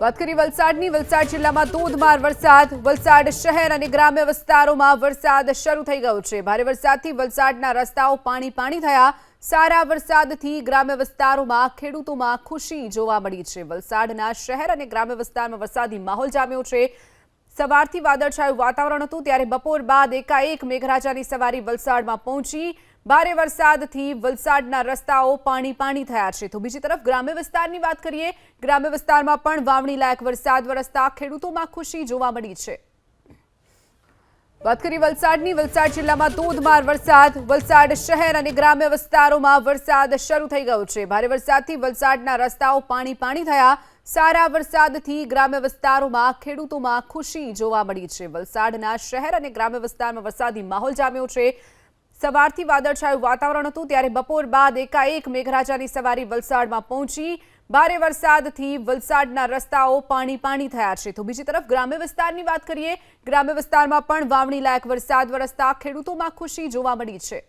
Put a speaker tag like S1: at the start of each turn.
S1: વાત કરી વલસાડની. વલસાડ જિલ્લામાં ધોધમાર વરસાદ. વલસાડ શહેર અને ગ્રામ્ય વિસ્તારોમાં વરસાદ શરૂ થઈ ગયો છે. ભારે વરસાદથી વલસાડના રસ્તાઓ પાણી પાણી થયા. સારા વરસાદથી ગ્રામ્ય વિસ્તારોમાં ખેડૂતોમાં ખુશી જોવા મળી છે. વલસાડના શહેર અને ગ્રામ્ય વિસ્તારમાં વરસાદી માહોલ જામ્યો છે. સવારથી વાદળછાયું વાતાવરણ હતું. ત્યારે બપોર બાદ એકાએક મેઘરાજાની સવારી વલસાડમાં પહોંચી. ભારે વરસાદથી વલસાડના રસ્તાઓ પાણી પાણી થયા છે. તો બીજી તરફ ગ્રામ્ય વિસ્તારની વાત કરીએ, ગ્રામ્ય વિસ્તારમાં પણ વાવણી લાયક વરસાદ વરસતા ખેડૂતોમાં ખુશી જોવા મળી છે. વાત કરી વલસાડની, વલસાડ જિલ્લામાં ધોધમાર વરસાદ, વલસાડ શહેર અને ગ્રામ્ય વિસ્તારોમાં વરસાદ શરૂ થઈ ગયો છે. ભારે વરસાદથી વલસાડના રસ્તાઓ પાણી પાણી થયા. સારા વરસાદથી ગ્રામ્ય વિસ્તારોમાં ખેડૂતોમાં ખુશી જોવા મળી છે. વલસાડના શહેર અને ગ્રામ્ય વિસ્તારમાં વરસાદી માહોલ જામ્યો છે. સવારથી વાદળછાયું વાતાવરણ હતું, ત્યારે બપોર બાદ એકાએક મેઘરાજાની સવારી વલસાડમાં પહોંચી. ભારે વરસાદથી વલસાડના રસ્તાઓ પાણી પાણી થયા છે. તો બીજી તરફ ગ્રામ્ય વિસ્તારની વાત કરીએ, ગ્રામ્ય વિસ્તારમાં પણ વાવણી લાયક વરસાદ, વરસતા ખેડૂતોમાં ખુશી જોવા મળી છે.